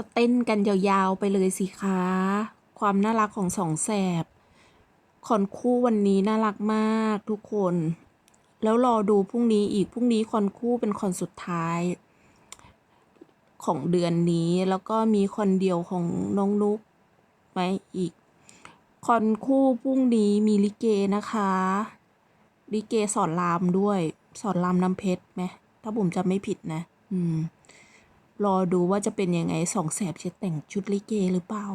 ก็เต้นกันยาวๆไปเลยสิคะ ความน่ารักของสองแสบคอนคู่วันนี้น่ารักมากทุกคน แล้วรอดูพรุ่งนี้อีกพรุ่งนี้คอนคู่เป็นคอนสุดท้าย ของเดือนนี้แล้วก็มีคอนเดียวของน้องนุกไหมอีก คอนคู่พรุ่งนี้มีลิเกนะคะลิเกสอนรามด้วย สอนรามน้ำเพชรไหมถ้าผมจำไม่ผิดนะ อืม รอดูว่าจะเป็นยังไงสองแสบจะแต่งชุดลิเกหรือเปล่า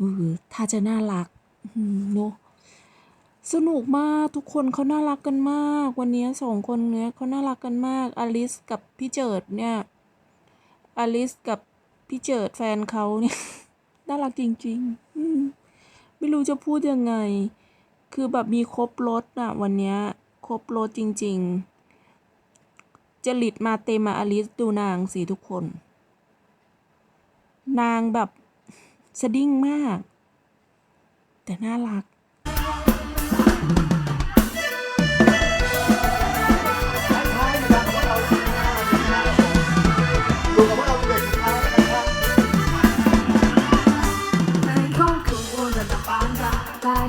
อือถ้าจะน่ารักเนอะสนุกมากทุกคนเขาน่ารักกันมาก วันนี้สองคนเนี้ยเขาน่ารักกันมากอลิสกับพี่เจิดเนี่ยอลิสกับพี่เจิดแฟนเขาเนี่ยน่ารักจริงๆไม่รู้จะพูดยังไง คือแบบมีครบรถอะวันนี้ครบรถจริง ๆ จริตมาเตมาอลิสดูนางสิทุกคน นางแบบสดิ้งมาก แต่น่ารัก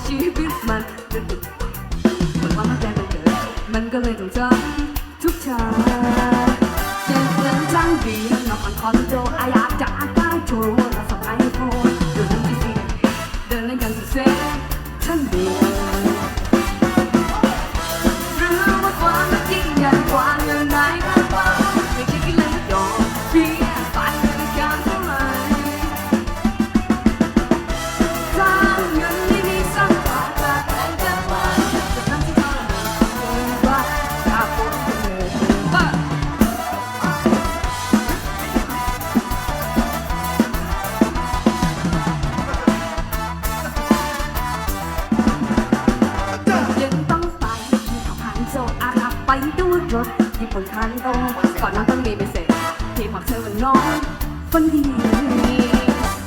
ชีวิตมันดึกดึกเหมือนว่ามันแกล้งกันเกิดมันก็เลยต้องจำทุก เช้าเช่นเดินจังบีนอนคอนโดอายากจะอาการโช รับไปดูรถญี่ปุ่นคันโตก่อนนั้นต้องมีไปเสร็จที่หมักเธอวันน้องฝันดี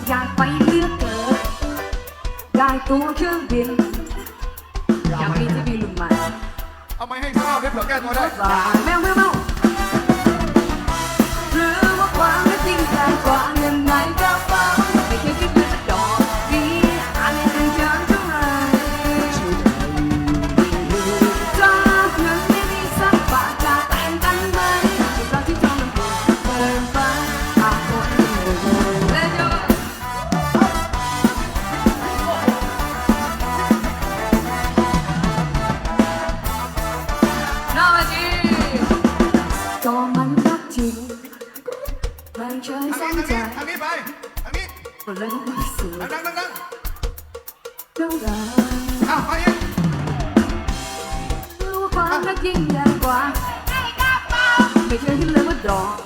อยากไปเลือกเกิดได้ตัวเครื่องบินอยากมีที่บินรุ่นใหม่เอาไม้ให้ทราบได้เผื่อแก้ตัวได้แมวแมวแมวหรือว่าความรักจริงใจกว่าเงินใน ไม่เคยสทางใจทางนี้ไปทางนี้ก็เลยไม่สุดดังดังดังเท่าไหร่อ้าวไปยังรู้ความรักยิ่งใหญ่กว่าไม่เคยคิดเลยว่าดอก